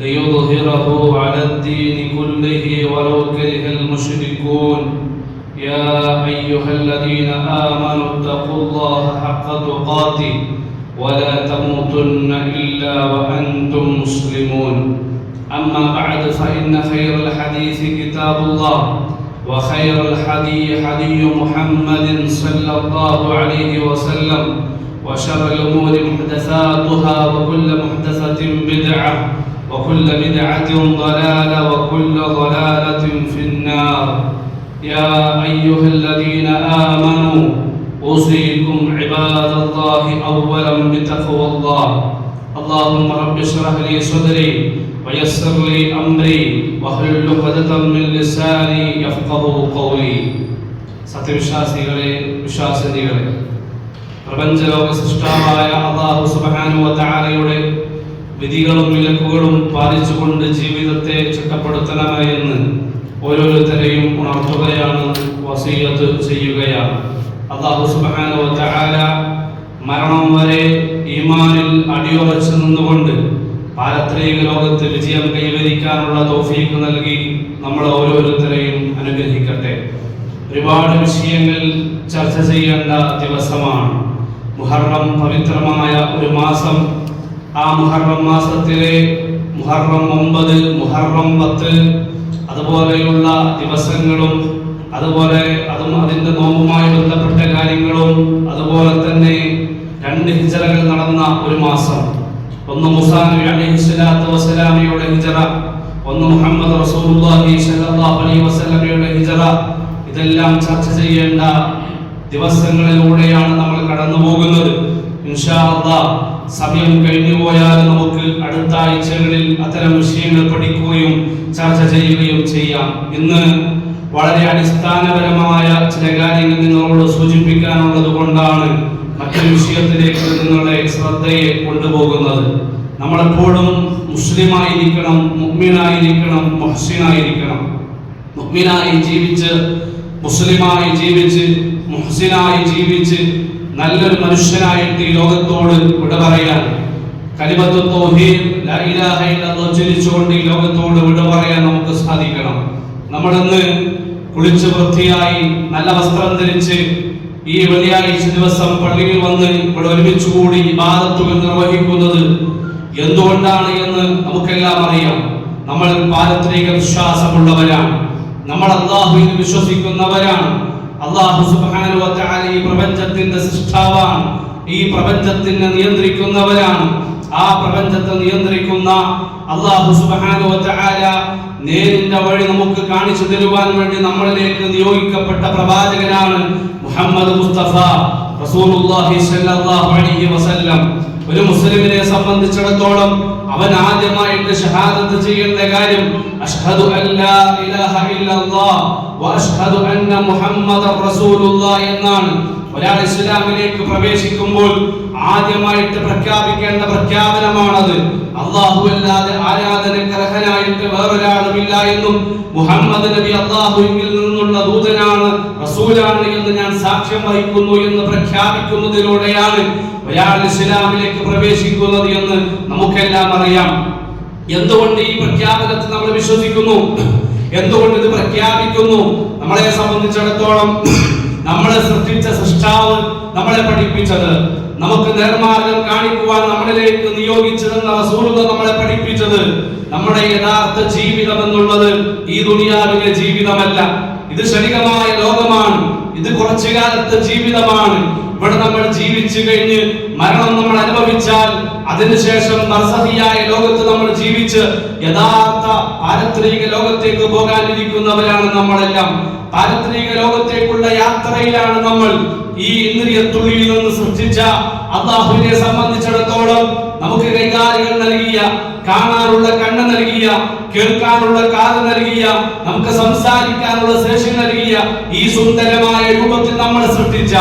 ليظهره على الدين كله ولو كره المشركون. يا أيها الذين آمنوا اتقوا الله حق تقاته ولا تموتن إلا وأنتم مسلمون. أما بعد فإن خير الحديث كتاب الله وخير الحدي حدي محمد صلى الله عليه وسلم. وشر الأمور محدثاتها وكل محدثة بدعة وكل بدعة ضلالة وكل ضلالة في النار يا أيها الذين آمنوا أوصيكم عباد الله أولا بتقوى الله اللهم رب اشرح لي صدري ويسر لي أمري واحلل عقدة من لساني يفقه قولي സത്യവിശ്വാസികളെ വിശ്വാസിനികളെ പ്രപഞ്ചലോക സൃഷ്ടാവായ അള്ളാഹു സുബ്ഹാനഹു വതആലയുടെ വിധികളും വിലക്കുകളും പാലിച്ചുകൊണ്ട് ജീവിതത്തെ ചിട്ടപ്പെടുത്തണമേ എന്ന് ഓരോരുത്തരെയും ഉണർത്തുകയാണ് വസീയത്ത് ചെയ്യുകയാണ്. അള്ളാഹു വതആല മരണം വരെ ഈമാനിൽ അടിയുറച്ചു നിന്നുകൊണ്ട് പാരത്രിക ലോകത്ത് വിജയം കൈവരിക്കാനുള്ള തോഫീക്ക് നൽകി നമ്മൾ ഓരോരുത്തരെയും അനുഗ്രഹിക്കട്ടെ. ഒരുപാട് വിഷയങ്ങൾ ചർച്ച ചെയ്യേണ്ട ദിവസമാണ്. മുഹറം പവിത്രമായ ഒരു മാസം ആ മുഹറം മാസത്തിലെ മുഹറം ഒമ്പത് മുഹറം പത്ത് അതുപോലെയുള്ള ദിവസങ്ങളും അതുപോലെ അതും അതിന്റെ നോമ്പുമായി ബന്ധപ്പെട്ട കാര്യങ്ങളും അതുപോലെ തന്നെ രണ്ട് ഹിജറകൾ നടന്ന ഒരു മാസം. ഒന്ന് മുസാ നബി അലൈഹി സ്വലാത്തു വസ്സലാമയുടെ ഹിജറ ഒന്ന് മുഹമ്മദ് റസൂലുള്ളാഹി സ്വല്ലല്ലാഹു അലൈഹി വസല്ലമയുടെ ഹിജറ. ഇതെല്ലാം ചർച്ച ചെയ്യേണ്ട ദിവസങ്ങളിലൂടെയാണ് നമ്മൾ കടന്നു പോകുന്നത് ഇൻഷാ അല്ലാഹ് സമയം കഴിഞ്ഞു പോയാൽ നമുക്ക് അടുത്ത ആഴ്ചകളിൽ അത്തരം വിഷയങ്ങൾ പഠിക്കുകയും ചർച്ച ചെയ്യുകയും ചെയ്യാം. ഇന്ന് വളരെ അടിസ്ഥാനപരമായ ചില കാര്യങ്ങൾ നിങ്ങളോട് സൂചിപ്പിക്കാനുള്ളത് കൊണ്ടാണ് മറ്റൊരു വിഷയത്തിലേക്ക് നിങ്ങളുടെ ശ്രദ്ധയെ കൊണ്ടുപോകുന്നത്. നമ്മളെപ്പോഴും മുസ്ലിമായിരിക്കണം മുഗ്മിനായിരിക്കണം മുഹസിനായിരിക്കണം മുഗ്മിനായി ജീവിച്ച് മുസ്ലിമായി ജീവിച്ച് മുഹസിനായി ജീവിച്ച് നല്ലൊരു മനുഷ്യനായിട്ട് ഈ ലോകത്തോട് വിട പറയാൻ. ഉച്ചരിച്ചുകൊണ്ട് ഈ ലോകത്തോട് വിട പറയാൻ നമുക്ക് സാധിക്കണം. നമ്മളിന്ന് കുളിച്ച് വൃത്തിയായി നല്ല വസ്ത്രം ധരിച്ച് ഈ വെള്ളിയാഴ്ച ദിവസം പള്ളിയിൽ വന്ന് ഇവിടെ ഒരുമിച്ച് കൂടി ഇബാദത്തുകൾ നിർവഹിക്കുന്നത് എന്തുകൊണ്ടാണ് എന്ന് നമുക്കെല്ലാം അറിയാം. നമ്മൾ പാരത്രിക വിശ്വാസമുള്ളവരാണ്. നമ്മൾ അള്ളാഹുവിൽ വിശ്വസിക്കുന്നവരാണ്. അള്ളാഹു വതആല ഈ പ്രപഞ്ചത്തിന്റെ സൃഷ്ടാവാണ്. ഈ പ്രപഞ്ചത്തിനെ നിയന്ത്രിക്കുന്നവരാണ്. ആ പ്രപഞ്ചത്തെ നിയന്ത്രിക്കുന്ന അള്ളാഹു വതആല തആല നേരിന്റെ വഴി നമുക്ക് കാണിച്ചു തരുവാൻ വേണ്ടി നമ്മളിലേക്ക് നിയോഗിക്കപ്പെട്ട പ്രവാചകനാണ് മുഹമ്മദ് മുസ്തഫ റസൂലുള്ളാഹി സ്വല്ലല്ലാഹു അലൈഹി വസല്ലം. ഒരു മുസ്ലിമിനെ സംബന്ധിച്ചിടത്തോളം അവൻ ആദ്യമായിട്ട് ഷഹാദത്ത് ചെയ്യേണ്ട കാര്യം അഷ്ഹദു അല്ലാ ഇലാഹ ഇല്ലല്ലാഹ് അഷ്ഹദു അന്ന മുഹമ്മദ റസൂലുള്ളാഹ് എന്നാണ്. ഒരാൾ ഇസ്ലാമിലേക്ക് പ്രവേശിക്കുമ്പോൾ ആദ്യമായിട്ട് പ്രഖ്യാപിക്കേണ്ട പ്രഖ്യാപനമാണത്. അള്ളാഹു അല്ലാതെ ആരാധനക്ക് അർഹനായിട്ട് വേറൊരാളുമില്ല എന്നും മുഹമ്മദ് നബി അള്ളാഹുവിൽ നിന്നുള്ള ദൂതനാണ് റസൂലാണ് എന്ന് ഞാൻ സാക്ഷ്യം വഹിക്കുന്നു എന്ന് പ്രഖ്യാപിക്കുന്നതിലൂടെയാണ് ഒരാൾ ഇസ്ലാമിലേക്ക് പ്രവേശിക്കുന്നത് എന്ന് നമുക്കെല്ലാം അറിയാം. എന്തുകൊണ്ട് ഈ പ്രഖ്യാപനത്തെ നമ്മൾ വിശ്വസിക്കുന്നു? എന്തുകൊണ്ട് ഇത് പ്രഖ്യാപിക്കുന്നു? നമ്മളെ സംബന്ധിച്ചിടത്തോളം നമ്മളെ സൃഷ്ടിച്ച സൃഷ്ടാവ് നമ്മളെ പഠിപ്പിച്ചത് നമുക്ക് നേർമാർഗം കാണിക്കുവാൻ നമ്മളിലേക്ക് നിയോഗിച്ചതെന്ന റസൂലുക നമ്മളെ പഠിപ്പിച്ചത് നമ്മുടെ യഥാർത്ഥ ജീവിതം എന്നുള്ളത് ഈ ദുനിയാവിലെ ജീവിതമല്ല. ഇത് ക്ഷണികമായ ലോകമാണ്. ഇത് കുറച്ചു കാലത്തെ ജീവിതമാണ്. ഇവിടെ നമ്മൾ ജീവിച്ചു കഴിഞ്ഞ് മരണം നമ്മൾ അനുഭവിച്ചാൽ അതിനുശേഷം ബർസഹിയായ ലോകത്ത് നമ്മൾ ജീവിച്ച് യഥാർത്ഥ പാരത്രിക ലോകത്തേക്ക് പോകാനിരിക്കുന്നവരാണ് നമ്മളെല്ലാം. പാരത്രിക ലോകത്തേക്കുള്ള യാത്രയിലാണ് നമ്മൾ ഈ ഇന്ദ്രിയത്തുള്ളിൽ നിന്ന് സൃഷ്ടിച്ച അള്ളാഹുവിനെ സംബന്ധിച്ചിടത്തോളം നമുക്ക് കൈകാര്യങ്ങൾ നൽകിയ കാണാനുള്ള കണ്ണ് നൽകിയ കേൾക്കാനുള്ള കാത് നൽകിയ നമുക്ക് സംസാരിക്കാനുള്ള ശേഷി നൽകിയ ഈ സുന്ദരമായ രൂപത്തിൽ നമ്മൾ സൃഷ്ടിച്ച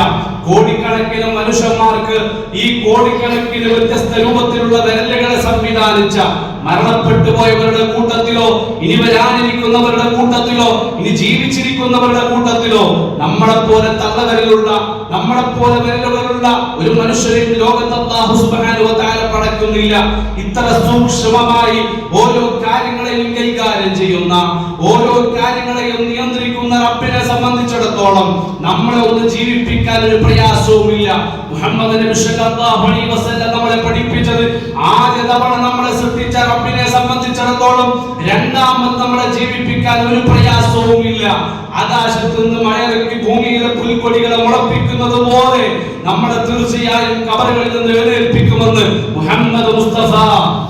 കോടിക്കണക്കിന് മനുഷ്യന്മാർക്ക് ഈ കോടിക്കണക്കിന് വ്യത്യസ്ത രൂപത്തിലുള്ള വിരലുകളെ സംവിധാനിച്ച മരണപ്പെട്ടു പോയവരുടെ കൂട്ടത്തിലോ ഇനി വരാനിരിക്കുന്നവരുടെ കൂട്ടത്തിലോ ഇനി ജീവിച്ചിരിക്കുന്നവരുടെ കൂട്ടത്തിലോ നമ്മളെ പോലെ തള്ളവരിലുള്ള നമ്മളെ പോലെ വിരലുകളുള്ള ഒരു മനുഷ്യരെ ലോകത്ത് അല്ലാഹു സുബ്ഹാനഹു തആല പടക്കുന്നില്ല ഇത്ര സൂക്ഷ്മമായി ഓരോ കാര്യങ്ങളെയും കൈകാര്യം ചെയ്യുന്ന ഓരോ കാര്യങ്ങളെയും നിയന്ത്രിക്കുന്ന റബ്ബിനെ സംബന്ധിച്ചിടത്തോളം നമ്മളെ ഒന്ന് ജീവിപ്പിക്കാൻ ഒരു പ്രയാസവുമില്ല. മുഹമ്മദ് നബി സല്ലല്ലാഹു അലൈഹി വസല്ലം നമ്മളെ പഠിപ്പിച്ചത് ആദ്യ തവണ നമ്മളെ സൃഷ്ടിച്ച റബ്ബിനെ സംബന്ധിച്ചിടത്തോളം രണ്ടാമത് നമ്മളെ ജീവിപ്പിക്കാൻ ഒരു പ്രയാസവുമില്ല. ആകാശത്ത് നിന്ന് മഴയിറക്കി ഭൂമിയിലെ പുൽക്കൊടികളെ മുളപ്പിക്കുന്നത് പോലെ നമ്മളെ തീർച്ചയായും കബറുകളിൽ നിന്ന് എഴുന്നേൽപ്പിക്കുമെന്ന് മുഹമ്മദ് മുസ്തഫ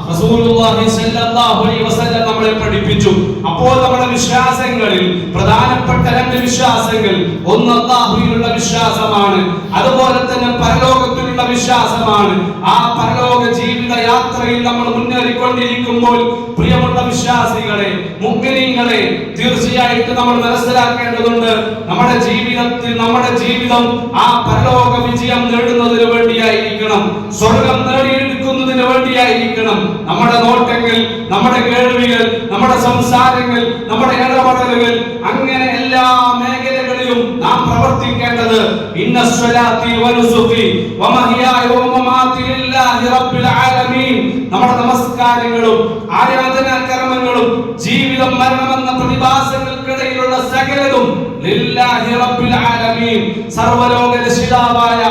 റസൂലുള്ളാഹി സ്വല്ലല്ലാഹു അലൈഹി വസല്ലം നമ്മളെ പഠിപ്പിച്ചു. അപ്പോൾ നമ്മുടെ വിശ്വാസങ്ങളിൽ പ്രധാനപ്പെട്ട രണ്ട് വിശ്വാസങ്ങൾ ഒന്ന് അല്ലാഹുവിലുള്ള വിശ്വാസമാണ് അതുപോലെ തന്നെ പരലോകത്തിലുള്ള വിശ്വാസമാണ്. ആ പരലോക ജീവിത യാത്രയിൽ നമ്മൾ മുന്നേറിക്കൊണ്ടിരിക്കുമ്പോൾ പ്രിയപ്പെട്ട വിശ്വാസികളെ മുഗ്നീങ്ങളെ തീർച്ചയായിട്ടും നമ്മൾ മനസ്സിലാക്കേണ്ടതുണ്ട് നമ്മുടെ ജീവിതത്തിൽ നമ്മുടെ ജീവിതം ആ പരലോക വിജയം നേടുന്നതിന് വേണ്ടിയായിരിക്കണം. സ്വർഗം നേടിയെടുക്കുന്നതിന് വേണ്ടിയായിരിക്കണം. നമ്മുടെ നോട്ടങ്ങൾ നമ്മുടെ കേൾവികൾ നമ്മുടെ സംസാരങ്ങൾ നമ്മുടെ ഇടപെടലുകൾ അങ്ങനെ എല്ലാ മേഖലകളിലും നാം പ്രവർത്തിക്കേണ്ടത് നമ്മുടെ നമസ്കാരങ്ങളും ആരാധനാ കർമ്മങ്ങളും ജീവിതം മരണമെന്ന പ്രതിഭാസങ്ങൾക്കിടയിലുള്ള സകലതും സർവലോക രക്ഷിതാവായ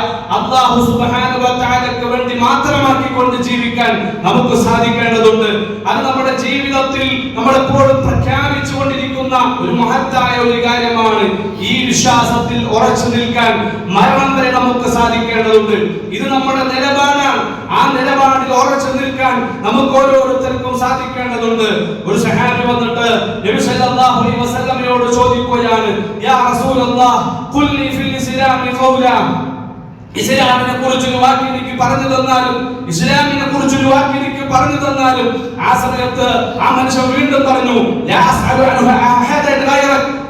വ തആലക്ക് വേണ്ടി മാത്രമാക്കിക്കൊണ്ട് ജീവിക്കാൻ നമുക്ക് സാധിക്കേണ്ടതുണ്ട്. അത് നമ്മുടെ ജീവിതത്തിൽ നമ്മൾ എപ്പോഴും പ്രഖ്യാപിച്ചു കൊണ്ടിരിക്കുന്ന ഒരു മഹത്തായ ഒരു കാര്യമാണ് ഈ വിശ്വാസത്തിൽ ഉറച്ചു നിൽക്കാൻ മരണം വരെ നമുക്ക് സാധിക്കേണ്ടതുണ്ട്. ഇത് നമ്മുടെ നിലപാടാണ്. ആ നിലപാടിൽ ഉറച്ചു നിൽക്കാൻ നമുക്ക് ഓരോരുത്തർക്കും സാധിക്കേണ്ടതുണ്ട്. ഒരു സഹാബി വന്നിട്ട് നബി സല്ലല്ലാഹു അലൈഹി വസല്ലമയോട് ചോദിക്കുകയാണ് യാ റസൂലല്ലാഹ് لي ഫിൽ ഇസ്ലാമി ഖൗല. ഇസ്ലാമിനെ കുറിച്ച് ഒരു വാക്ക് എനിക്ക് പറഞ്ഞു തന്നാലും ഇസ്ലാമിനെ കുറിച്ച് ഒരു വാക്ക് എനിക്ക് പറഞ്ഞു തന്നാലും ആ സമയത്ത് ആ മനുഷ്യൻ വീണ്ടും പറഞ്ഞു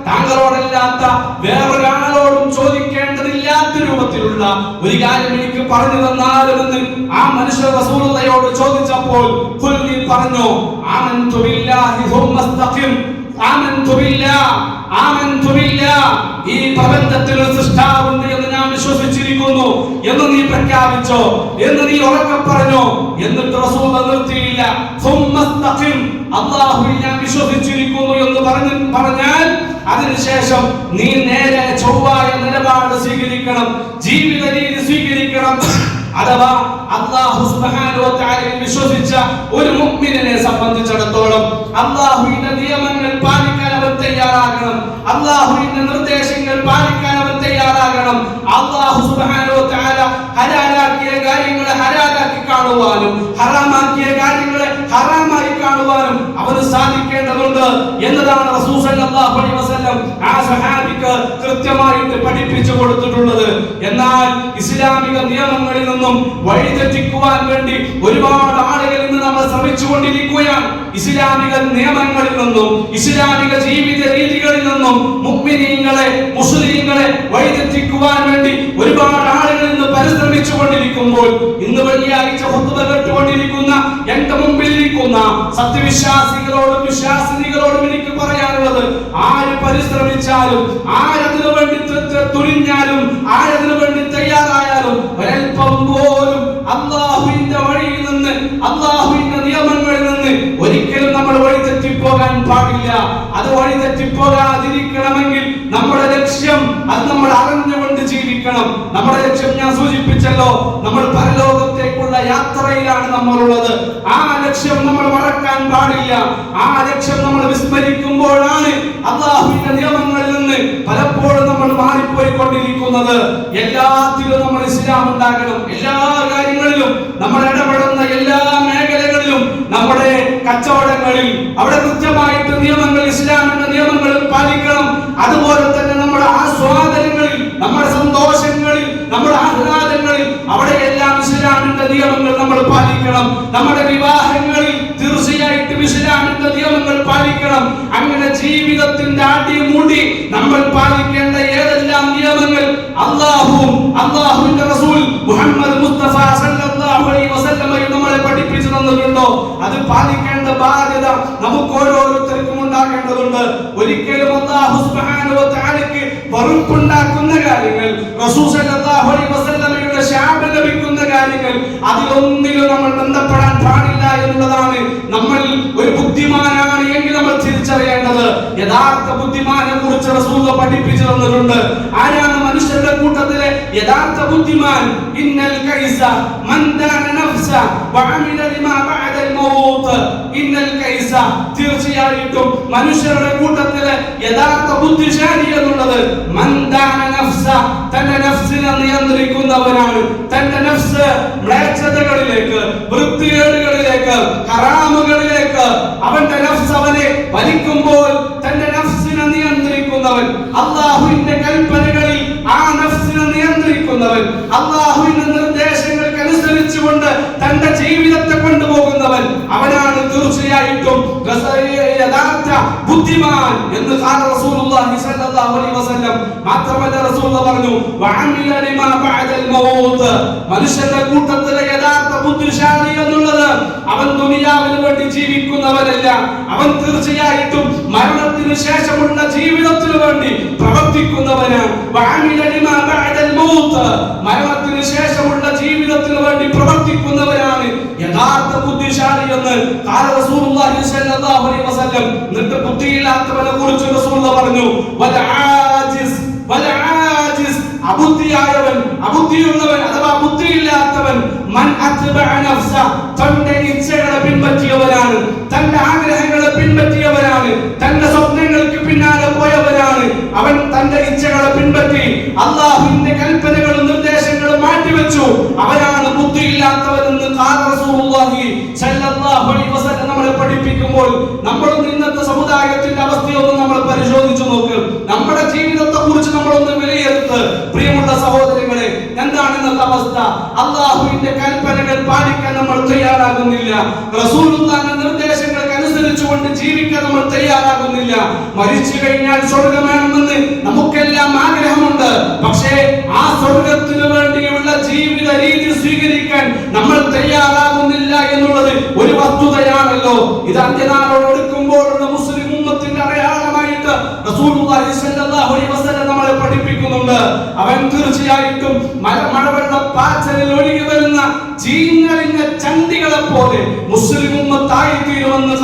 താങ്കളോടല്ലാത്ത വേറൊരാളോടും ചോദിക്കേണ്ടതില്ലാത്ത രൂപത്തിലുള്ള ഒരു കാര്യം എനിക്ക് പറഞ്ഞു തന്നാലുമെന്ന് ആ മനുഷ്യ റസൂലുള്ളയോട് ചോദിച്ചപ്പോൾ പറഞ്ഞു ഈ പ്രപഞ്ചത്തിൽ ഒരു സൃഷ്ടാവുണ്ട് എന്ന് ഞാൻ വിശ്വസിച്ചിരിക്കുന്നു. എന്ന് നീ പ്രഖ്യാപിച്ചോ? എന്ന് നീ ഉറക്കെ പറഞ്ഞോ? എന്നിട്ട് റസൂൽ നിർത്തിയില്ല. അല്ലാഹുവിൽ ഞാൻ വിശ്വസിച്ചിരിക്കുന്നു എന്ന് പറഞ്ഞു പറഞ്ഞാൽ അതിനുശേഷം നീ നേരെ ചൊവ്വായ നിലപാട് സ്വീകരിക്കണം. ജീവിത രീതി സ്വീകരിക്കണം. അഥവാ അള്ളാഹു വിശ്വസിച്ച ഒരു മുഅ്മിനെ സംബന്ധിച്ചിടത്തോളം അള്ളാഹുവിന്റെ നിയമങ്ങൾ പാലിക്കാൻ അവൻ തയ്യാറാകണം. അള്ളാഹുവിന്റെ നിർദ്ദേശങ്ങൾ പാലിക്കാൻ അവൻ തയ്യാറാകണം. അള്ളാഹു ഹലാലാക്കിയ കാര്യങ്ങളെ ഹലാലാക്കി കാണുവാനും ഹറാമാക്കിയ കാര്യങ്ങളെ ഹറാമായി കാണുവാനും അവന് സാധിക്കേണ്ടതുണ്ട് എന്നതാണ് റസൂൽ സല്ലല്ലാഹു അലൈഹി വസല്ലം. ആ സഹാബിക്ക് കൃത്യമായിട്ട് കൊടുത്തിട്ടുള്ളത്. എന്നാൽ ഇസ്ലാമിക നിയമങ്ങളിൽ നിന്നും വഴിതെറ്റിക്കുവാൻ വേണ്ടി ഒരുപാട് ആളുകൾ ഇന്ന് നമ്മൾ ശ്രമിച്ചുകൊണ്ടിരിക്കുകയാണ്. ഇസ്ലാമിക നിയമങ്ങളിൽ നിന്നും ഇസ്ലാമിക ജീവിത രീതികളിൽ നിന്നും മുക്മിനീങ്ങളെ മുസ്ലിങ്ങളെ വഴിതെറ്റിക്കുവാൻ വേണ്ടി ഒരുപാട് ആളുകൾ ഇന്ന് പരിശ്രമിച്ചു കൊണ്ടിരിക്കുമ്പോൾ ഇന്ന് വെള്ളിയാഴ്ച കേട്ടുകൊണ്ടിരിക്കുന്ന മുമ്പിൽ ഇരിക്കുന്ന സത്യവിശ്വാസികളോടും വിശ്വാസിനികളോടും എനിക്ക് പറയാനുള്ളത് ആര് പരിശ്രമിച്ചാലും ആരതിനു വേണ്ടി തുരിഞ്ഞാലും ആരതിനു വേണ്ടി തയ്യാറായാലും ഒരൽപ്പം പോലും അള്ളാഹുവിന്റെ വഴിയിൽ നിന്ന് അള്ളാഹുവിന്റെ നിയമങ്ങളിൽ നിന്ന് ഒരിക്കലും നമ്മൾ വഴി തെറ്റിപ്പോകാൻ പാടില്ല അത് വഴി തെറ്റിപ്പോകാതിരിക്കണമെങ്കിൽ നമ്മുടെ ലക്ഷ്യം അത് നമ്മൾ അറിഞ്ഞുകൊണ്ട് ജീവിക്കണം. നമ്മുടെ ലക്ഷ്യം ഞാൻ സൂചിപ്പിച്ചല്ലോ നമ്മൾ പരലോകത്തേക്കുള്ള യാത്രയിലാണ് നമ്മളുള്ളത്. ആ ലക്ഷ്യം നമ്മൾ മറക്കാൻ പാടില്ല. ആ ലക്ഷ്യം നമ്മൾ വിസ്മരിക്കുമ്പോഴാണ് അള്ളാഹുവിന്റെ നിയമങ്ങളിൽ നിന്ന് പലപ്പോഴും നമ്മൾ മാറിപ്പോയിക്കൊണ്ടിരിക്കുന്നത്. എല്ലാത്തിലും നമ്മൾ ഇസ്ലാം ഉണ്ടാകണം. എല്ലാ കാര്യങ്ങളിലും നമ്മൾ ഇടപെടുന്ന എല്ലാ മേഖലകളിലും നമ്മുടെ കച്ചവടങ്ങളിൽ അവിടെ കൃത്യമായിട്ട് നിയമങ്ങൾ ഇസ്ലാമിന്റെ നിയമങ്ങൾ പാലിക്കണം. അതുപോലെ തന്നെ നമ്മുടെ ആസ്വാദനങ്ങളിൽ നമ്മുടെ സന്തോഷങ്ങളിൽ നമ്മുടെ ആഹ്ലാദങ്ങളിൽ അവിടെ എല്ലാം ഇസ്ലാമിന്റെ നിയമങ്ങൾ നമ്മൾ പാലിക്കണം. നമ്മുടെ വിവാഹങ്ങളിൽ തീർച്ചയായും തീർച്ചയായിട്ടും ഇസ്ലാമിന്റെ നിയമങ്ങൾ പാലിക്കണം. അങ്ങനെ ജീവിതത്തിന്റെ ആടി മൂടി നമ്മൾ പാലിക്കേണ്ട ഏതെല്ലാം നിയമങ്ങൾ? അള്ളാഹുവും അള്ളാഹുവിന്റെ റസൂൽ മുഹമ്മദ് മുസ്തഫ വസല്ലമയും നമ്മളെ പഠിപ്പിച്ചു തന്നിട്ടുണ്ടോ അത് പാലിക്കേണ്ട ബാധ്യത നമുക്ക് ഓരോരുത്തർക്കും ഉണ്ടാകേണ്ടതുണ്ട്. ഒരിക്കലും അല്ലാഹു സുബ്ഹാനഹു വ തആലയ്ക്ക് വെറുപ്പുണ്ടാക്കുന്ന കാര്യങ്ങൾ റസൂൽ സല്ലല്ലാഹു വസല്ലമയുടെ ശാപം ലഭിക്കുന്ന കാര്യങ്ങൾ അതിലൊന്നിലും നമ്മൾ ബന്ധപ്പെടാൻ പാടില്ല എന്നുള്ളതാണ് നമ്മൾ ഒരു ബുദ്ധിമാനാണ് എങ്കിൽ നമ്മൾ തിരിച്ചറിയേണ്ടത്. യഥാർത്ഥ ബുദ്ധിമാനെ കുറിച്ച് റസൂൽ പഠിപ്പിച്ചു തന്നിട്ടുണ്ട്. ആരാണ് മനുഷ്യരുടെ കൂട്ടത്തിലെ യഥാർത്ഥ ബുദ്ധിമാൻ? ഇന്നൽ കൈസ മൻ നഫ്സ വഅമില ലിമാ ബഅദൽ മൗത്ത്. ഇന്നൽ കൈസ തീർച്ചയായിട്ടും മനുഷ്യരുടെ കൂട്ടത്തിലെ യഥാർത്ഥ ബുദ്ധിശാലി എന്നുള്ളത് മന്ദാന നഫ്സ തന്റെ നഫ്സിനെ നിയന്ത്രിക്കുന്നവനാണ്. തന്റെ നഫ്സ് മ്ലേച്ഛതകളിലേക്ക് വൃത്തികേടുകളിലേക്ക് ഹറാമുകളിലേക്ക് അവന്റെ നഫ്സ് അവനെ വലിക്കുമ്പോൾ തന്റെ നഫ്സിനെ നിയന്ത്രിക്കുന്നവൻ അള്ളാഹുവിന്റെ കൽപ്പനകളിൽ ആ നഫ്സിനെ നിയന്ത്രിക്കുന്നവൻ അള്ളാഹുവിന്റെ നിർദ്ദേശങ്ങൾക്ക് അനുസരിച്ചുകൊണ്ട് തന്റെ ജീവിതത്തെ കൊണ്ടുപോകുന്നവൻ അവനാണ് തീർച്ചയായിട്ടും യഥാർത്ഥ ബുദ്ധിമാൻ എന്ന് മാത്രമല്ല റസൂൽ പറഞ്ഞു മനുഷ്യന്റെ കൂട്ടത്തിലെ യഥാർത്ഥ ബുദ്ധിശാലി എന്നുള്ളത് അവൻ ദുനിയാവിന് വേണ്ടി ജീവിക്കുന്നവനല്ല. അവൻ തീർച്ചയായിട്ടും മരണത്തിന് ശേഷമുള്ള ജീവിതത്തിനു വേണ്ടി പ്രവർത്തിക്കുന്നവനാണ്. മരണത്തിന് ശേഷമുള്ള ജീവിതത്തിന് വേണ്ടി പ്രവർത്തിക്കുന്നവരാണ്. യഥാർത്ഥ ബുദ്ധിശാലി എന്ന് എന്നിട്ട് ബുദ്ധിയില്ലാത്തവനെ കുറിച്ച് റസൂൽ പറഞ്ഞു. അബുദ്ധിയായവൻ അബുദ്ധിയുള്ളവൻ അഥവാ ബുദ്ധിയില്ലാത്തവൻ മൻ തന്റെ ഇച്ഛകളെ പിൻപറ്റിയവനാണ് തന്റെ ആഗ്രഹങ്ങളെ പിൻപറ്റിയവനാണ് തന്റെ സ്വപ്നങ്ങൾക്ക് പിന്നാലെ പോയവനാണ്. അവൻ തന്റെ ഇച്ഛകളെ പിൻപറ്റി അള്ളാഹുവിന്റെ കൽപ്പനകളും നിർദ്ദേശങ്ങളും മാറ്റിവെച്ചു അവനാണ് ബുദ്ധിയില്ലാത്തവരെന്ന് നമ്മളെ പഠിപ്പിക്കുമ്പോൾ നമ്മളും ഇന്നത്തെ സമുദായത്തിന്റെ അവസ്ഥയൊന്നും നമ്മൾ പരിശോധിച്ചു നോക്ക്. നമ്മുടെ ജീവിതത്തെ കുറിച്ച് നമ്മളൊന്ന് വിലയിരുത്ത്. പ്രിയമുള്ള സഹോദരങ്ങളെ എന്താണ് അവസ്ഥ അള്ളാഹുവിന്റെ കൽപ്പനകൾ പാലിക്കാൻ നമ്മൾ തയ്യാറാകുന്നില്ല. റസൂലുള്ളാഹിന്റെ നിർദ്ദേശങ്ങൾക്ക് അനുസരിച്ചുകൊണ്ട് ജീവിക്കാൻ നമ്മൾ തയ്യാറാകുന്നില്ല. മരിച്ചു കഴിഞ്ഞാൽ സ്വർഗം വേണമെന്ന് നമുക്കെല്ലാം ആഗ്രഹമുണ്ട്. പക്ഷേ ആ സ്വർഗത്തിന് വേണ്ടിയുള്ള ജീവിത രീതി സ്വീകരിക്കാൻ നമ്മൾ തയ്യാറാകുന്നില്ല എന്നുള്ളത് ഒരു വസ്തുതയാണല്ലോ. ഇത് അന്ത്യനാളോട് എടുക്കുമ്പോഴുള്ള മുസ്ലിം ഉമ്മത്തിന്റെ അടയാളമായിട്ട് സ്വല്ലല്ലാഹു അലൈഹി വസല്ലം പഠിപ്പിക്കുന്നുണ്ട് അവൻ തീർച്ചയായിട്ടും മലമഴവെള്ള പാച്ചലിൽ ഒഴുകി വരുന്ന ചീഞ്ഞളിഞ്ഞ ചണ്ടികളെ പോലെ മുസ്ലിം ഉമ്മത്തായി തീരുമെന്ന്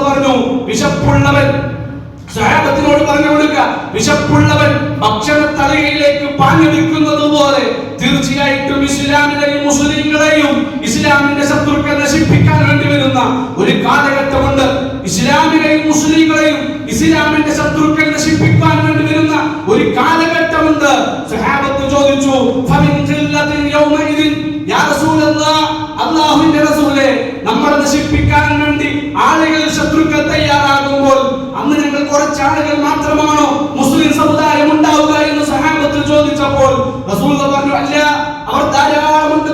പറഞ്ഞു വിശപ്പുള്ളവൻ സ്വഹാബത്തിനോട് പറഞ്ഞു കൊടുക്കുക. വിശപ്പുള്ളവൻ ഭക്ഷണ തലയിലേക്ക് പാഞ്ഞെടുക്കുന്നത് പോലെ തീർച്ചയായിട്ടും ഇസ്ലാമിനെയും മുസ്ലിങ്ങളെയും ഇസ്ലാമിന്റെ ശത്രുക്കൾ നശിപ്പിക്കാൻ വേണ്ടി വരുന്ന ഒരു കാലഘട്ടമുണ്ട്. ഇസ്ലാമിനെയും മുസ്ലിങ്ങളെയും ഇസ്ലാമിന്റെ ശത്രുക്കൾ നശിപ്പിക്കാൻ വേണ്ടി വരുന്ന ഒരു കാലഘട്ടമുണ്ട്. സഹാബത്ത് ചോദിച്ചു റസൂലേ നശിപ്പിക്കാൻ വേണ്ടി ആളുകൾ ശത്രുക്കൾ തയ്യാറാകുമ്പോൾ അന്ന് ഞങ്ങൾ കുറച്ച് ആളുകൾ മാത്രമാണോ മുസ്ലിം സമുദായം ഉണ്ടാവുക എന്ന് സഹാബത്ത് ചോദിച്ചപ്പോൾ റസൂൽ പറഞ്ഞു അല്ല അവർ ധാരാളമുണ്ട്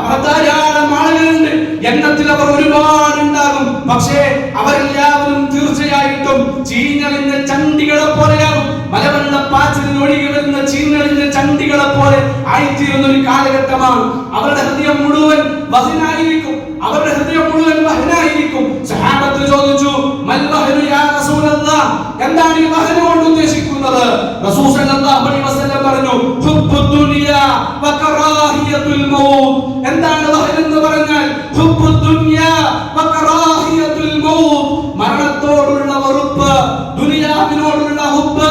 അവർ ധാരാളം ആളുകളുണ്ട് എണ്ണത്തിൽ അവർ ഒരുപാട് ഉണ്ടാകും പക്ഷേ അവരെല്ലാവരും തീർച്ചയായിട്ടും ചീഞ്ഞളിഞ്ഞ ചണ്ടികളെ പോലെയാകും. മലവെള്ള പാച്ചിലിന് ഒഴുകി വരുന്ന ചീഞ്ഞളിഞ്ഞ ചണ്ടികളെ പോലെ ആയിത്തീരുന്ന ഒരു കാലഘട്ടമാണ്. അവരുടെ ഹൃദയം മുഴുവൻ വഹനായിരിക്കും അവരുടെ ഹൃദയം മുഴുവൻ മഹനായിരിക്കും. സഹാബത്ത് ചോദിച്ചു മൽ വഹനു യാ റസൂലല്ലാഹ് എന്താണ് ഈ വഹന കൊണ്ട് ഉദ്ദേശിക്കുന്നത്? റസൂൽ സല്ലല്ലാഹു അലൈഹി വസല്ലം പറഞ്ഞു ഹുബ്ബു ദുനിയ വ കറാഹിയത്തുൽ മൗത്ത്. എന്താണ് വഹന എന്ന് പറഞ്ഞാൽ ഹുബ്ബു ദുനിയ വ കറാഹിയത്തുൽ മൗത്ത്. മരണത്തോടുള്ള വെറുപ്പ് ദുനിയാവിനോടുള്ള ഹുബ്ബ്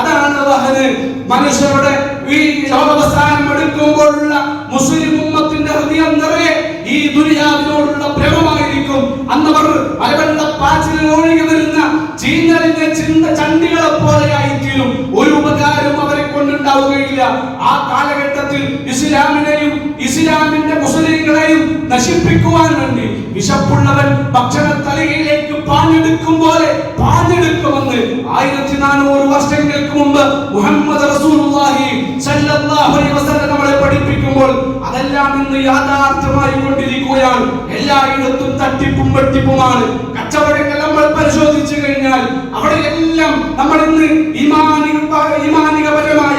അതാണ് വഹന് മനുഷ്യരുടെ ഈ ലോകാവസാനം എടുക്കുമ്പോഴുള്ള മുസ്ലിം ഒഴുകി വരുന്ന ചീഞ്ഞലിന്റെ ചിന്ത ചണ്ടികളെ പോലെയായിത്തീരും ഒരു ഉപകാരവും അവരെ കൊണ്ടുണ്ടാവുകയില്ല. ആ കാലഘട്ടത്തിൽ ഇസ്ലാമിനെയും ഇസ്ലാമിന്റെ മുസ്ലിങ്ങളെയും നശിപ്പിക്കുവാൻ വേണ്ടി വിശപ്പുള്ളവൻ ഭക്ഷണ തലയിലേക്ക് പാഞ്ഞെടുക്കും പോലെ പാഞ്ഞെടുക്കുമെന്ന് ആയിരത്തി നാനൂറ് വർഷങ്ങൾക്ക് മുമ്പ് മുഹമ്മദ് റസൂലുള്ളാഹി നമ്മളെ പഠിപ്പിക്കുമ്പോൾ അതെല്ലാം ഇന്ന് യാഥാർത്ഥ്യമായി കൊണ്ടിരിക്കുകയാണ്. എല്ലായിടത്തും തട്ടിപ്പും വെട്ടിപ്പുമാണ്. കച്ചവടങ്ങൾ നമ്മൾ പരിശോധിച്ചു കഴിഞ്ഞാൽ അവിടെയെല്ലാം നമ്മൾ ഇന്ന് ഇമാനിക ഇമാനികപരമായ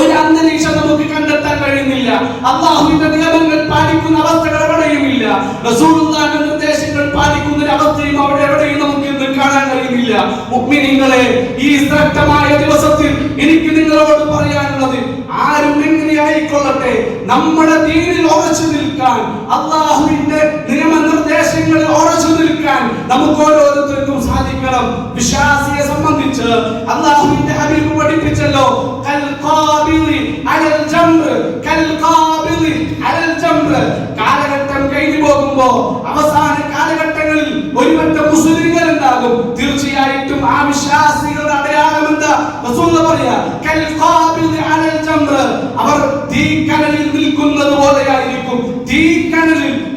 ഒരു അന്തരീക്ഷം നമുക്ക് കണ്ടെത്താൻ കഴിയുന്നില്ല. അള്ളാഹുവിന്റെ നിയമങ്ങൾ പാലിക്കുന്ന അവസ്ഥകൾ എവിടെയുമില്ല. നിർദ്ദേശങ്ങൾ പാലിക്കുന്ന ഒരു അവസ്ഥയും അവിടെ എവിടെയും നമുക്ക് ഇന്ന് കാണാൻ കഴിയുന്നില്ല. മുഗ്മിനിങ്ങളെ ഈ ശ്രേഷ്ഠമായ ദിവസത്തിൽ എനിക്ക് നിങ്ങളോട് പറയാനുള്ളത് ആരും എങ്ങനെയായിക്കൊള്ളട്ടെ നമ്മുടെ ദീനിൽ ഉറച്ചു നിൽക്കാൻ അള്ളാഹുവിന്റെ നിയമനിർദ്ദേശങ്ങളിൽ ഉറച്ചു നിൽക്കാൻ നമുക്ക് ഓരോരുത്തർക്കും സാധിക്കണം. വിശ്വാസിയെ സംബന്ധിച്ച് അള്ളാഹുവിന്റെ ഹബീബ് പഠിപ്പിച്ചല്ലോ കാലഘട്ടം കഴിഞ്ഞു പോകുമ്പോ അവസാന കാലഘട്ടങ്ങളിൽ ഒരുപറ്റം മുസ്ലിങ്ങൾ ഉണ്ടാകും തീർച്ചയായിട്ടും ആ വിശ്വാസികളുടെ അവർ തീക്കനലിൽ നിൽക്കുന്നത് പോലെയായിരിക്കും.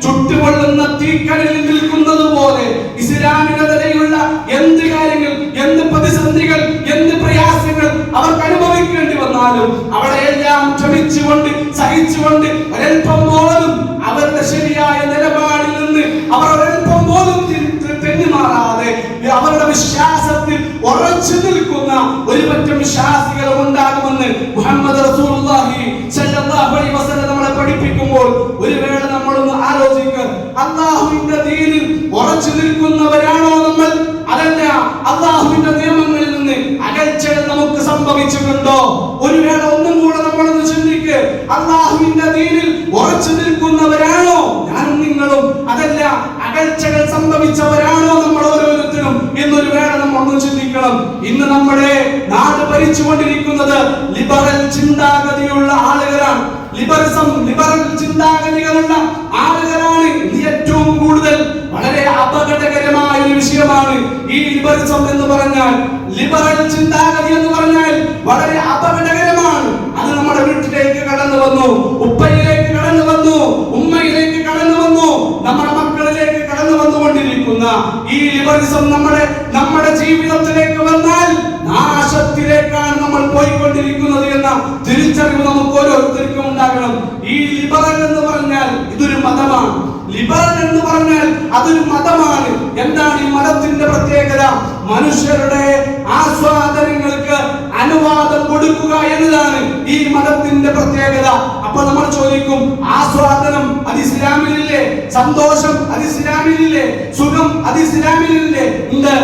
ചുട്ടുപൊള്ളുന്ന തീക്കനലിൽ നിൽക്കുന്നത് പോലെ ഇസ്ലാമിനെതിരെയുള്ള എന്ത് കാര്യങ്ങൾ എന്ത് പ്രതിസന്ധികൾ എന്ത് പ്രയാസങ്ങൾ അവർക്ക് അനുഭവിക്കേണ്ടി വന്നാലും അവിടെയെല്ലാം ക്ഷമിച്ചുകൊണ്ട് സഹിച്ചുകൊണ്ട് ഒരൽപ്പം പോലും അവരുടെ ശരിയായ നിലപാടിൽ നിന്ന് അവർ ഒരൽപ്പം പോലും തി- തി- തെന്നിമാറാതെ അവരുടെ വിശ്വാസത്തിൽ ഉറച്ചു നിൽക്കുന്ന ഒരു പറ്റം വിശ്വാസികളും ഉണ്ടാകുമെന്ന് മുഹമ്മദ് റസൂലുള്ളാഹി സല്ലല്ലാഹു അലൈഹി വസല്ലം നമ്മളെ പഠിപ്പിക്കുമ്പോൾ ഒരു വേള നമ്മളൊന്ന് ആലോചിക്കുക അള്ളാഹുവിന്റെ ദീനിൽ ഉറച്ചു നിൽക്കുന്നവരാണോ നമ്മൾ? അതല്ല അള്ളാഹുവിന്റെ നിയമങ്ങളിൽ നിന്ന് അകൽച്ചകൾ നമുക്ക് സംഭവിച്ചിട്ടുണ്ടോ? ഒരു വേള ഒന്നും കൂടെ നമ്മളൊന്ന് ചിന്തിക്ക്. അള്ളാഹുവിന്റെ ദീനിൽ ഉറച്ചു നിൽക്കുന്നവരാണോ? ഞാനും നിങ്ങളും. അതല്ല അകൽച്ചകൾ സംഭവിച്ചവരാണോ നമ്മൾ ഓരോരുത്തരും എന്നൊരു വേള നമ്മൾ ഒന്ന് ചിന്തിക്കണം. ഇന്ന് നമ്മുടെ നാട് ഭരിച്ചുകൊണ്ടിരിക്കുന്നത് ലിബറൽ ചിന്താഗതിയുള്ള ആളുകളാണ്. ലിബറിസം ലിബറൽ ചിന്താഗതികളുള്ള ആളുകളാണ് ഏറ്റവും കൂടുതൽ. വളരെ അപകടകരമായ ഒരു വിഷയമാണ് ഈ ലിബറിസം എന്ന് പറഞ്ഞാൽ. ലിബറൽ ചിന്താഗതി എന്ന് പറഞ്ഞാൽ വളരെ അപകടകരമാണ്. അത് നമ്മുടെ വീട്ടിലേക്ക് കടന്നു വന്നു ഉപ്പയിലേക്ക് കടന്നു വന്നു ഉമ്മയിലേക്ക് കടന്നു വന്നു നമ്മുടെ മക്കളിലേക്ക് കടന്നു വന്നുകൊണ്ടിരിക്കുന്ന ഈ ലിബറിസം നമ്മുടെ നമ്മുടെ ജീവിതത്തിലേക്ക് വന്നാൽ നാശത്തിലേക്കാണ് നമ്മൾ പോയിക്കൊണ്ടിരിക്കുന്നത് എന്ന തിരിച്ചറിവ് നമുക്ക് ഓരോരുത്തർക്കും ഉണ്ടാകണം. ഈ ലിബറൽ എന്ന് പറഞ്ഞാൽ ഇതൊരു മതമാണ്. ലിബറൽ എന്ന് പറഞ്ഞാൽ അതൊരു മതമാണ്. എന്താണ് ഈ മതത്തിന്റെ പ്രത്യേകത? മനുഷ്യരുടെ ആസ്വാദനങ്ങൾക്ക് അനുവാദം കൊടുക്കുക എന്നതാണ് ഈ മതത്തിന്റെ പ്രത്യേകത. അപ്പൊ നമ്മൾ ചോദിക്കും ആസ്വാദനം അത് ഇസ്ലാമിലില്ലേ? സന്തോഷം അത് ഇസ്ലാമിലില്ലേ? സുഖം അത് ഇസ്ലാമിലില്ലേ? ഉണ്ട്.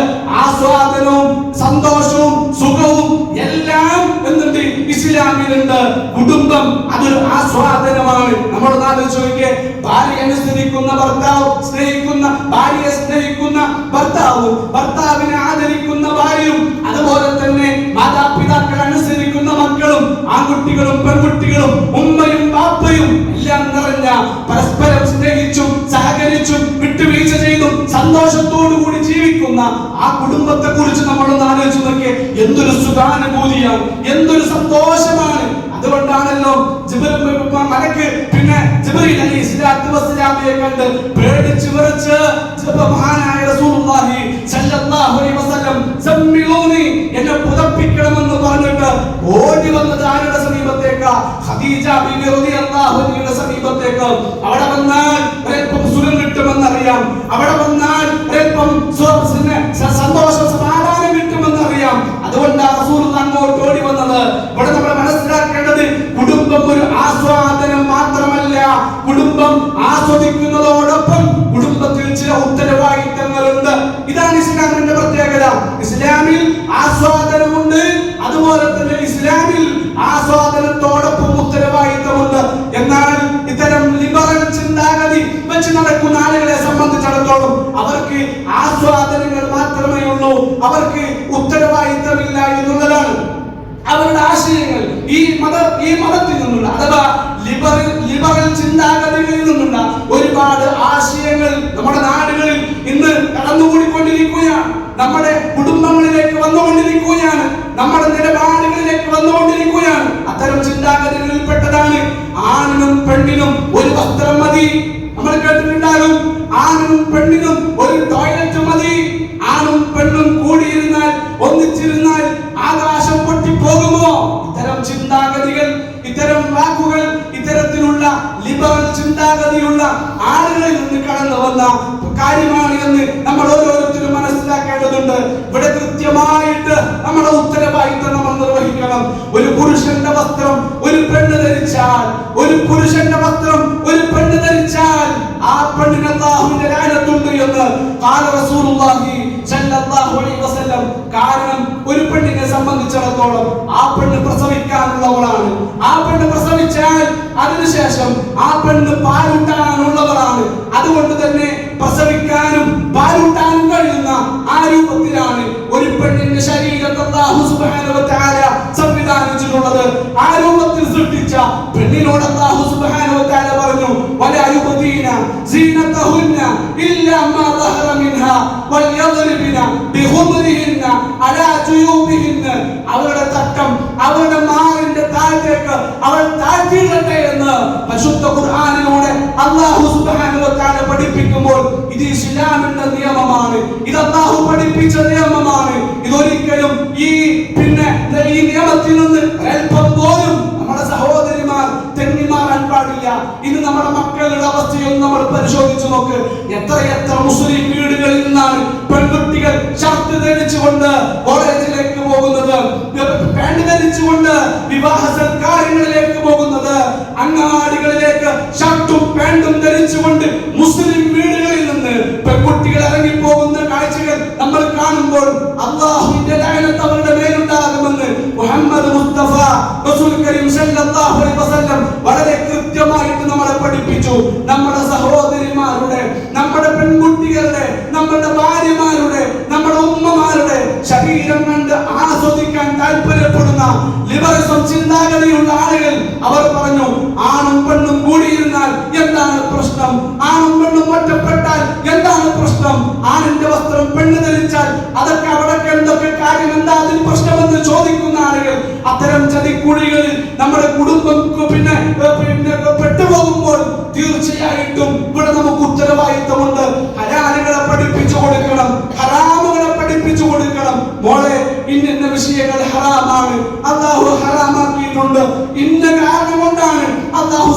ആസ്വാദനവും സന്തോഷവും സുഖവും എല്ലാം എന്നിട്ട് ഇസ്ലാമിലുണ്ട്. കുടുംബം അതൊരു ആസ്വാദനമാണ്. നമ്മൾ നാല് ചോദിക്കേ ഭാര്യ അനുസരിക്കുന്ന ഭർത്താവ് സ്നേഹിക്കുന്ന ഭാര്യയെ സ്നേഹിക്കുന്ന ഭർത്താവും ഭർത്താവിനെ ആദരിക്കുന്ന ഭാര്യയും അതുപോലെ തന്നെ മാതാപിതാക്കൾ അനുസരിക്കുന്ന മക്കളും ആൺകുട്ടികളും പെൺകുട്ടികളും ഉമ്മയും ബാപ്പയും എല്ലാം നിറഞ്ഞ പരസ്പരം സ്നേഹിച്ചും സഹകരിച്ചും വിട്ടുവീഴ്ച ചെയ്തും സന്തോഷത്തോടു കൂടി ജീവിക്കുന്ന ആ കുടുംബത്തെ കുറിച്ച് നമ്മളൊന്ന് ആലോചിച്ച് നോക്കിയേ. എന്തൊരു സുഖാനുഭൂതിയാണ് എന്തൊരു സന്തോഷമാണ്. അതുകൊണ്ടാണല്ലോ മലക്ക് പിന്നെ കണ്ട് പേടിച്ച് വിറച്ച് മഹാനായ റസൂലുള്ളാഹി സല്ലല്ലാഹു അലൈഹി വസല്ലം എന്നെ പുതപ്പിക്കണമെന്ന് പറഞ്ഞിട്ട് ഓടി വന്നത് ആരുടെ ഖദീജ ബിബി റളിയല്ലാഹു അൻഹയുടെ സമീപത്തേക്ക് അവിടെ വന്നാൽ ഒരൽപ്പം സുഖം കിട്ടുമെന്നറിയാം. അവിടെ വന്നാൽ ഒരൽപ്പം സന്തോഷം സമാധാനം കിട്ടുമെന്നറിയാം. അതുകൊണ്ടാണ് റസൂൽ അങ്ങോട്ട് ഓടി വന്നത്. ഇവിടെ നമ്മൾ മനസ്സിലാക്കേണ്ടത് കുടുംബം ഒരു ആസ്വാദനം മാത്രമല്ല. കുടുംബം ആസ്വദിക്കുന്നതോടൊപ്പം കുടുംബത്തിൽ ചില ഉത്തരവാദിത്തങ്ങളുണ്ട്. ഇതാണ് ഇസ്ലാമിന്റെ പ്രത്യേകത. ഇസ്ലാമിൽ ആസ്വാദനമുണ്ട് അതുപോലെ തന്നെ ഇസ്ലാമിൽ ആസ്വാദനത്തോടൊപ്പം ഉത്തരവാദിത്തമുണ്ട് എന്നാൽ ഇത്തരം ലിബറൽ ചിന്താഗതി വെച്ച് നടക്കുന്ന ആളുകളെ സംബന്ധിച്ചിടത്തോളം അവർക്ക് ആസ്വാദനങ്ങൾ മാത്രമേ ഉള്ളൂ അവർക്ക് ഉത്തരവാദിത്തമില്ല എന്നുള്ളതാണ്. അവരുടെ ആശയങ്ങൾ ഈ മത ഈ മതത്തിൽ നിന്നുള്ള അഥവാ ലിബറൽ ലിബറൽ ചിന്താഗതികളിൽ നിന്നുള്ള ഒരുപാട് ആശയങ്ങൾ നമ്മുടെ നാടുകളിൽ ഇന്ന് കടന്നുകൂടിക്കൊണ്ടിരിക്കുകയാണ്. നമ്മുടെ കുടുംബങ്ങളിലേക്ക് വന്നുകൊണ്ടിരിക്കുകയാണ്. നമ്മുടെ നിലപാടുകളിലേക്ക് വന്നുകൊണ്ടിരിക്കുകയാണ്. അത്തരം ചിന്താഗതികളിൽപ്പെട്ടതാണ് ആണിനും പെണ്ണിനും ഒരു വസ്ത്രം മതി. നമ്മൾ കേട്ടിട്ടുണ്ടാകും. ആണിനും പെണ്ണിനും ഒരു ടോയ്ലറ്റ് മതി. ആണും പെണ്ണും കൂടിയിരുന്നാൽ ഒന്നിച്ചിരുന്നാൽ ആകാശം പൊട്ടിപ്പോകുമോ? ഇത്തരം ചിന്താഗതികൾ ഇത്തരം വാക്കുകൾ ഇത്തരം ഇത്തരത്തിലുള്ള ലിബറൽ ചിന്താഗതിയുള്ള ആളുകളിൽ നിന്ന് കടന്നു വന്ന കാര്യമാണ് എന്ന് നമ്മൾ ഓരോരുത്തരും മനസ്സിലാക്കേണ്ടതുണ്ട്. ഇവിടെ കൃത്യമായിട്ട് നമ്മുടെ ഉത്തരവാദിത്തം നമ്മൾ നിർവഹിക്കണം. ഒരു പുരുഷന്റെ വസ്ത്രം ഒരു പെണ്ണ് ധരിച്ചാൽ ഒരു പുരുഷന്റെ വസ്ത്രം ഒരു പെണ്ണ് ധരിച്ചാൽ ആ പെണ്ണിന് അല്ലാഹുവിന്റെ ലാനത്തുണ്ട് എന്ന് ഖാല റസൂലുള്ളാഹി കാരണം ഒരു പെണ്ണിനെ സംബന്ധിച്ചിടത്തോളം ആ പെണ്ണ് പ്രസവിക്കാനുള്ളവളാണ് ആ പെണ്ണ് പ്രസവിച്ചാൽ അതിനുശേഷം ആ പെണ്ണ് പാലൂട്ടാനുള്ളവളാണ് അതുകൊണ്ട് തന്നെ പ്രസവിക്കാനും പാലൂട്ടാനും കഴിയുന്ന ആ രൂപത്തിലാണ് ഒരു പെണ്ണിന്റെ ശരീരത്തെ അല്ലാഹു സുബ്ഹാനഹു വ തആല സംവിധാനിച്ചിട്ടുള്ളത് ആ രൂപത്തിൽ സൃഷ്ടിച്ച പെണ്ണിനോട് അല്ലാഹു സുബ്ഹാനഹു വ തആല പറഞ്ഞു വലാ യുബദീന സീനതഹുന്ന ഇല്ലാ മാ ظهر منها വൽയദ്രിബന ബിഹുമരിഹിന്ന അലാ ജുയൂബിഹിന്ന അവരുടെ തട്ടം അവരുടെ മാറിന്റെ താഴത്തേക്ക് അവൾ താഴ്ത്തിയിടട്ടെ എന്ന് പരിശുദ്ധ ഖുർആനിലൂടെ വ തആല പഠിപ്പിക്കുമ്പോൾ ഇത് ഇസ്ലാമിന്റെ നിയമമാണ്. ഇത് അല്ലാഹു പഠിപ്പിച്ച നിയമമാണ്. ഇതൊരിക്കലും ഈ പിന്നെ ഈ നിയമത്തിൽ നിന്ന് അല്പം പോലും ഇന്ന് നമ്മുടെ മക്കളുടെ അവസ്ഥയൊന്നും നമ്മൾ പരിശോധിച്ചു നോക്ക്. എത്ര എത്ര മുസ്ലിം വീടുകളിൽ നിന്നാണ് പെൺകുട്ടികൾ ഷർട്ട് ധരിച്ചുകൊണ്ട് കോളേജിലേക്ക് പോകുന്നത്? ധരിച്ചുകൊണ്ട് വിവാഹ സൽക്കാരങ്ങളിലേക്ക് പോകുന്നത്? ഹറാമാണ് അള്ളാഹു ഹറാമാക്കിയിട്ടുണ്ട്. ഇന്ന കാരണം കൊണ്ടാണ് അള്ളാഹു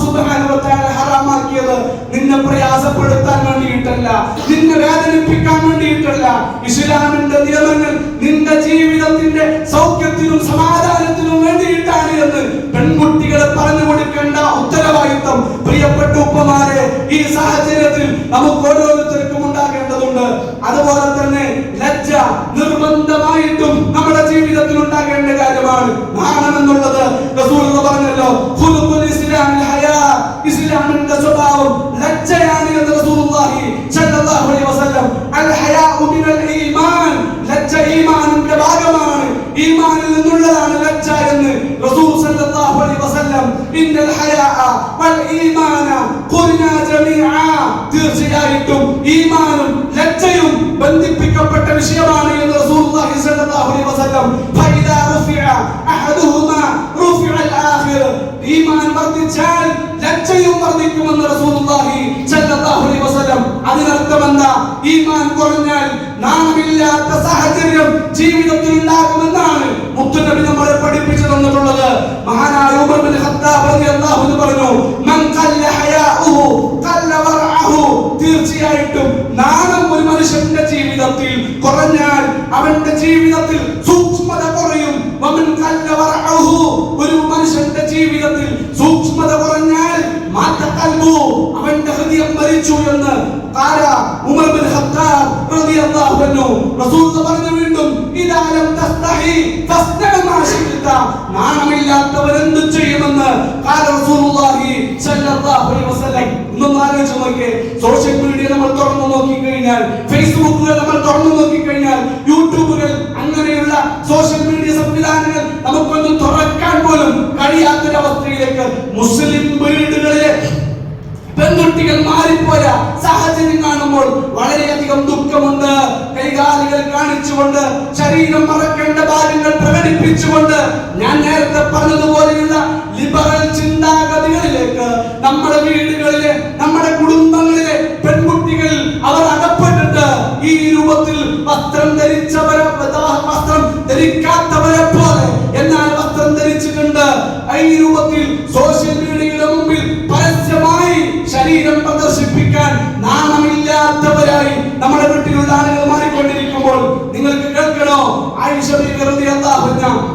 തആല ഹറാമാക്കിയത്. നിന്നെ പ്രയാസപ്പെടുത്താൻ വേണ്ടിയിട്ടല്ല നിന്നെ വേദനിപ്പിക്കാൻ വേണ്ടിയിട്ടല്ല. ഇസ്ലാമിന്റെ നിയമങ്ങൾ നിന്റെ ജീവിതത്തിന്റെ സൗഖ്യത്തിനും സമാധാനത്തിനും വേണ്ടിയിട്ടാണ് എന്ന് പെൺകുട്ടികളെ പറഞ്ഞു കൊടുക്കേണ്ട ഉത്തരവാദിത്വം. പ്രിയപ്പെട്ട ഉപ്പമാരെ ഈ സാഹചര്യത്തിൽ നമുക്ക് ഓരോരുത്തർക്കും ഉണ്ടാകേണ്ടതുണ്ട്. അതുപോലെ തന്നെ തീർച്ചയായിട്ടും ഈമാനും ലജ്ജയും ബന്ധിപ്പിക്കപ്പെട്ട വിഷയമാണ് എന്ന് റസൂലുള്ളാഹി സ്വല്ലല്ലാഹു അലൈഹി വസല്ലം ഫൈദാ റുഫിഅ അഹദുഹുമാ റുഫിഅ അൽ ആഖിർ ഈമാൻ വർദ്ധിച്ചാൽ ലജ്ജയും റസൂലുള്ളാഹി സ്വല്ലല്ലാഹു അലൈഹി വസല്ലം അതിനർത്ഥം എന്താ? ഈമാൻ കുറഞ്ഞാൽ നാണമില്ലാത്ത സാഹചര്യം ജീവിതത്തിൽ ഉണ്ടാകുമെന്നാണ് മുത്തുനബി നമ്മളെ പഠിപ്പിച്ചു തന്നിട്ടുള്ളത് മഹാനായ ഉമർ ബിൻ ഖത്താബ് റളിയല്ലാഹു അൻഹു പറഞ്ഞു മൻ ഖല്ല ഹയാഉഹു ഖല്ല വറഅഹു തീർച്ചയായിട്ടും നാണം ഒരു മനുഷ്യന്റെ ജീവിതത്തിൽ കുറഞ്ഞാൽ അവന്റെ ജീവിതത്തിൽ സൂക്ഷ്മത കുറയും. വമൻ കല്ല വറഹു ഒരു മനുഷ്യന്റെ ജീവിതത്തിൽ സൂക്ഷ്മത കുറഞ്ഞാൽ അവന്റെ ഹൃദയം മരിച്ചു എന്ന് ഉമർ ബിൻ ഖത്താബ് റളിയല്ലാഹു അൻഹു റസൂൽ പറഞ്ഞു വീണ്ടും ഇദാലം തസ്തഹി ഫസ്തഹ മാ ശിഅത. നാണമില്ലാത്തവൻ എന്ത് ചെയ്യുമെന്ന് ഖാല റസൂലുള്ളാഹി സ്വല്ലല്ലാഹു അലൈഹി വസല്ലം. ഒന്ന് ആലോചിച്ച് നോക്കിയേ. സോഷ്യൽ നമ്മൾ തുറന്നു നോക്കി കഴിഞ്ഞാൽ ഫേസ്ബുക്കുകൾ നമ്മൾ തുറന്നു നോക്കി കഴിഞ്ഞാൽ യൂട്യൂബുകൾ അങ്ങനെയുള്ള സോഷ്യൽ മീഡിയ സംവിധാനങ്ങൾ നമുക്കൊന്ന് തുറക്കാൻ പോലും കഴിയാത്തൊരവസ്ഥയിലേക്ക് മുസ്ലിം വീടുകളിലെ പെൺകുട്ടികൾ മാറിപ്പോയ സാഹചര്യം കാണുമ്പോൾ വളരെയധികം ദുഃഖമുണ്ട്. കൈകാലുകൾ കാണിച്ചുകൊണ്ട് ശരീരം മറക്കേണ്ട ഭാഗങ്ങൾ പ്രകടിപ്പിച്ചുകൊണ്ട് ഞാൻ നേരത്തെ പറഞ്ഞതുപോലെയുള്ള ലിബറൽ ചിന്താഗതികളിലേക്ക് നമ്മുടെ വീടുകളിലെ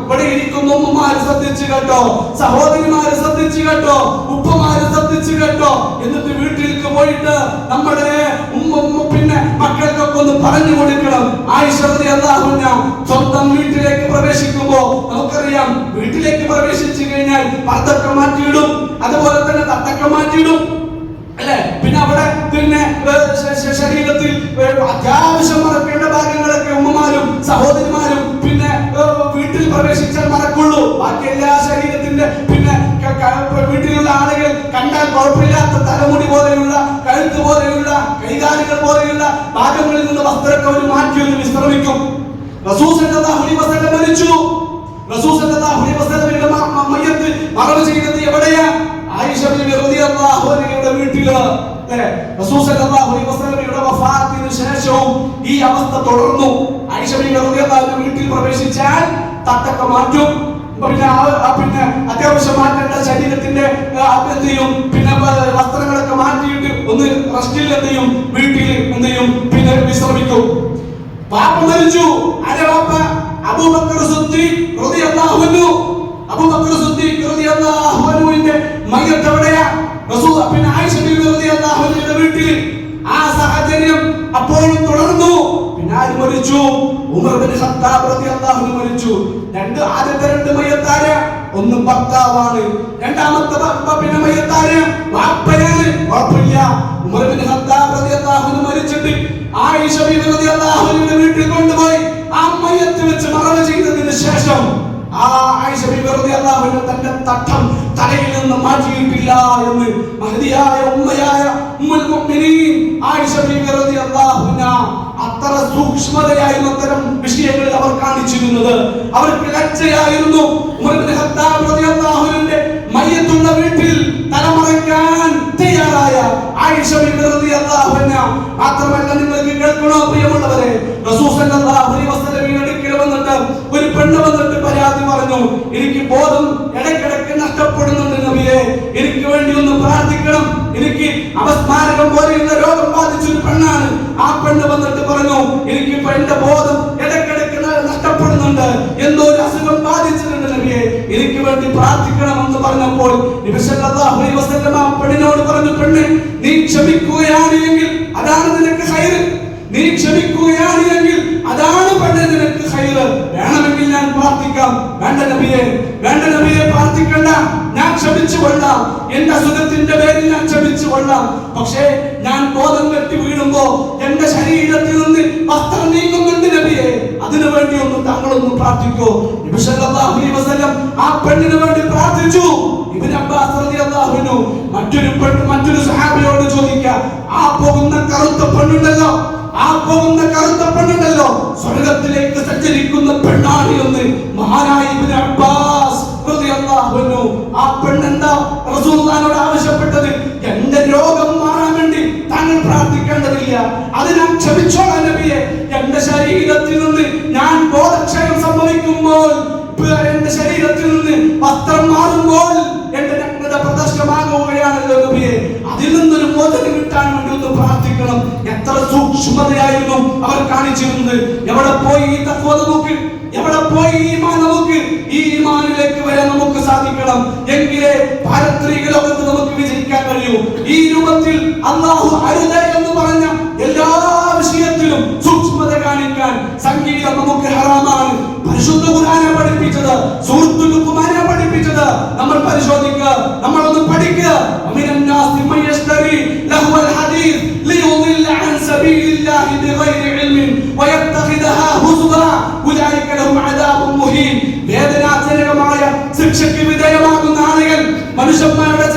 ഉമ്മമാര് ശ്രദ്ധിച്ചു കേട്ടോ? സഹോദരിമാര് ശ്രദ്ധിച്ചു കേട്ടോ? ഉപ്പമാര് ശ്രദ്ധിച്ചു കേട്ടോ? എന്നിട്ട് വീട്ടിലേക്ക് പോയിട്ട് നമ്മുടെ ഉമ്മ പിന്നെ മക്കൾക്കൊക്കെ ഒന്ന് പറഞ്ഞു കൊടുക്കണം. ആയിഷറതി അള്ളാഹുന സ്വന്തം വീട്ടിലേക്ക് പ്രവേശിക്കുമ്പോ നമുക്കറിയാം വീട്ടിലേക്ക് പ്രവേശിച്ചു കഴിഞ്ഞാൽ പർദ്ദൊക്കെ മാറ്റിയിടും. അതുപോലെ തന്നെ തത്തക്കെ മാറ്റിയിടും. അല്ലെ? പിന്നെ അവിടെ പിന്നെ ശരീരത്തിൽ അത്യാവശ്യം മറക്കേണ്ട ഭാഗങ്ങളൊക്കെ ഉമ്മമാരും സഹോദരിമാരും പ്രവേശിച്ചാൽ മറക്കുള്ളൂ. ബാക്കി എല്ലാ ശരീരത്തിന്റെ പിന്നെ വീട്ടിലുള്ള ആളുകൾ കണ്ടാൽ കുഴപ്പമില്ലാത്ത തലമുടി പോലെയുള്ള കഴുത്ത് പോലെയുള്ള കൈകാലുകൾ പോലെയുള്ള ഭാഗങ്ങളിൽ നിന്ന് വസ്ത്രമൊക്കെ ഒരു മാറ്റി ഒന്ന് വിശ്രമിക്കും. ശേഷവും ഈ അവസ്ഥ തുടർന്നു. ആയിഷ വീട്ടിൽ പ്രവേശിച്ചാൽ തട്ടൊക്കെ മാറ്റും. പിന്നെ പിന്നെ അത്യാവശ്യം മാറ്റേണ്ട ശരീരത്തിന്റെ എന്ത് ചെയ്യും? പിന്നെ വസ്ത്രങ്ങളൊക്കെ മാറ്റിയിട്ട് ഒന്ന് റെസ്റ്റിൽ എന്ത് ചെയ്യും? വീട്ടിൽ എന്ത് ചെയ്യും? പിന്നെ വിശ്രമിക്കും. പാപ്പ മരിച്ചു. അരെ പാപ്പ അബൂബക്കർ സുദ്ദി ഹൃദയ അൻഹു. അബൂബക്കർ സുദ്ദി ഹൃദയ അൻഹുവിന്റെ മയ്യത്ത് എവിടെയാ? റസൂൽ പിന്നെ ആയിഷ ബിൻ ഹൃദയ അൻഹയുടെ വീട്ടിൽ. ആ സാഹചര്യം അപ്പോഴും തുടർന്നു. ആര് മരിച്ചു. ഉമർ ബിൻ ഖത്താബ് റളിയല്ലാഹു അൻഹു മരിച്ചു. രണ്ട് ആദ്യത്തെ രണ്ട് മയ്യത്താര് ഒന്ന് ഭർത്താവാണ്. രണ്ടാമത്തെ പിന്നെ മയ്യത്താര് വാപ്പയാണ്. കുഴപ്പമില്ല. ഉമർ ബിൻ ഖത്താബ് റളിയല്ലാഹു അൻഹു മരിച്ചിട്ട് ആയിഷ ബീവി റളിയല്ലാഹു അൻഹയുടെ വീട്ടിൽ കൊണ്ടുപോയി ആ മയ്യത്ത് വെച്ച് മറവ് ചെയ്തതിന് ശേഷം ആ ആയിഷ ബീവി റളിയല്ലാഹു അൻഹ തന്റെ തട്ടം തലയിൽ നിന്ന് മാറ്റിയിട്ടില്ല എന്ന് മഹദിയായ ഉമ്മയായ ഉമ്മുൽ മുഅ്മിനീൻ അത്ര സൂക്ഷ്മതയായിരുന്നു അത്തരം വിഷയങ്ങളിൽ അവർ കാണിച്ചിരുന്നത്. അവർക്ക് കിളച്ചയായിരുന്നു മയ്യത്തുള്ള വീട്ടിൽ തലമറയ്ക്കാൻ തയ്യാറായ ആയിഷ മാത്രമല്ല നിങ്ങൾക്ക് കേൾക്കണോ പ്രിയമുള്ളവരെ? വന്നിട്ട് ഒരു പെണ്ണ് വന്നിട്ട് പരാതി പറഞ്ഞു. എനിക്ക് ബോധം ഇടയ്ക്കിടയ്ക്ക് നഷ്ടപ്പെടുന്നുണ്ട് നബിയെ. എനിക്ക് വേണ്ടി ഒന്ന് പ്രാർത്ഥിക്കണം. എനിക്ക് അപസ്മാരകം പോലെയുള്ള രോഗം ബാധിച്ച ഒരു പെണ്ണാണ്. ആ പെണ്ണ് വന്നിട്ട് പറഞ്ഞു എനിക്ക് ഇപ്പൊ എന്റെ ബോധം ഇടയ്ക്കിടയ്ക്ക് ന- നഷ്ടപ്പെടുന്നുണ്ട്. എന്തോ ഒരു അസുഖം ബാധിച്ചിട്ടുണ്ട് നബിയെ. എനിക്ക് വേണ്ടി പ്രാർത്ഥിക്കണം എന്ന് പറഞ്ഞപ്പോൾ ആ പെണ്ണിനോട് പറഞ്ഞു പെണ്ണ് നീ ക്ഷമിക്കുകയാണെങ്കിൽ അതാണ് നിനക്ക് ഹൈറ് നീ ക്ഷമിക്കുകയാണെങ്കിൽ അതാണ് പെണ്ണ് നിനക്ക് ഹൈറ് വേണമെങ്കിൽ ഞാൻ പ്രാർത്ഥിക്കാം. വേണ്ട നബിയെ വേണ്ട നബിയെ പ്രാർത്ഥിക്കണ്ട. ഞാൻ ക്ഷമിച്ചു കൊള്ളാം. എന്റെ അസുഖത്തിന്റെ പേരിൽ ഞാൻ ക്ഷമിച്ചു കൊള്ളാം. പക്ഷേ ഞാൻ ബോധം കെട്ടി വീഴുമ്പോ എന്റെ ശരീരത്തിൽ നിന്ന് വസ്ത്രം നീങ്ങുന്നുണ്ട് നബിയെ. അതിനു വേണ്ടി ഒന്ന് താങ്കളൊന്ന് പ്രാർത്ഥിക്കോ. വസല്ലം ആ പെണ്ണിന് വേണ്ടി പ്രാർത്ഥിച്ചു. ഇബ്നു അബ്ബാസ് റളിയല്ലാഹു അൻഹു മറ്റൊരു പെണ്ണ് മറ്റൊരു സഹാബിയോട് ചോദിക്കാം ആ പോകുന്ന കറുത്ത പെണ്ണുണ്ടല്ലോ? ആ പോകുന്ന കറുത്ത പെണ്ണുണ്ടല്ലോ? സ്വർഗത്തിലേക്ക് സഞ്ചരിക്കുന്ന പെണ്ണാണ് എന്ന് മഹാനായ അബ്ബാസ് അൻഹു ആ പെണ്ണെന്താ റസൂലുള്ളാഹിനോട് ആവശ്യപ്പെട്ടത്? എന്റെ രോഗം മാറാൻ വേണ്ടി താങ്കൾ പ്രാർത്ഥിക്കേണ്ടതില്ല. അത് ക്ഷമിച്ചോളാം നബിയെ. എന്റെ ശരീരത്തിൽ നിന്ന് ഞാൻ ബോധക്ഷയം സംഭവിക്കുമ്പോൾ എന്റെ ശരീരത്തിൽ നിന്ന് വസ്ത്രം മാറുമ്പോൾ എന്റെ നഗ്നത പ്രദർശനമാകുകയാണല്ലോ നബിയെ. അതിൽ നിന്നൊരു മോചനം കിട്ടാൻ വേണ്ടി ഒന്ന് പ്രാർത്ഥിക്കണം. എത്ര സൂക്ഷ്മതയായിരുന്നു അവർ കാണിച്ചിരുന്നത്. എവിടെ പോയി ഈ തത്വത നമുക്ക് എവിടെ പോയി ഈമാൻ നമുക്ക്? ഈ ഈമാനിലേക്ക് വരാൻ നമുക്ക് സാധിക്കണം. എങ്കിലേ പാരത്രിക ലോകത്ത് നമുക്ക് വിജയിക്കാൻ കഴിയൂ. ഈ രൂപത്തിൽ അള്ളാഹു അരുത എന്ന് പറഞ്ഞ എല്ലാ വിഷയത്തിലും സൂക്ഷ്മത കാണിക്കാൻ സംഗീതം നമുക്ക് ഹറാമാണ്. പരിശുദ്ധ ഖുർആനെ പഠിപ്പിച്ചത് ഖുർആനെ പഠിപ്പിച്ചത് നമ്മൾ പരിശോധിക്കുക የሰማንበት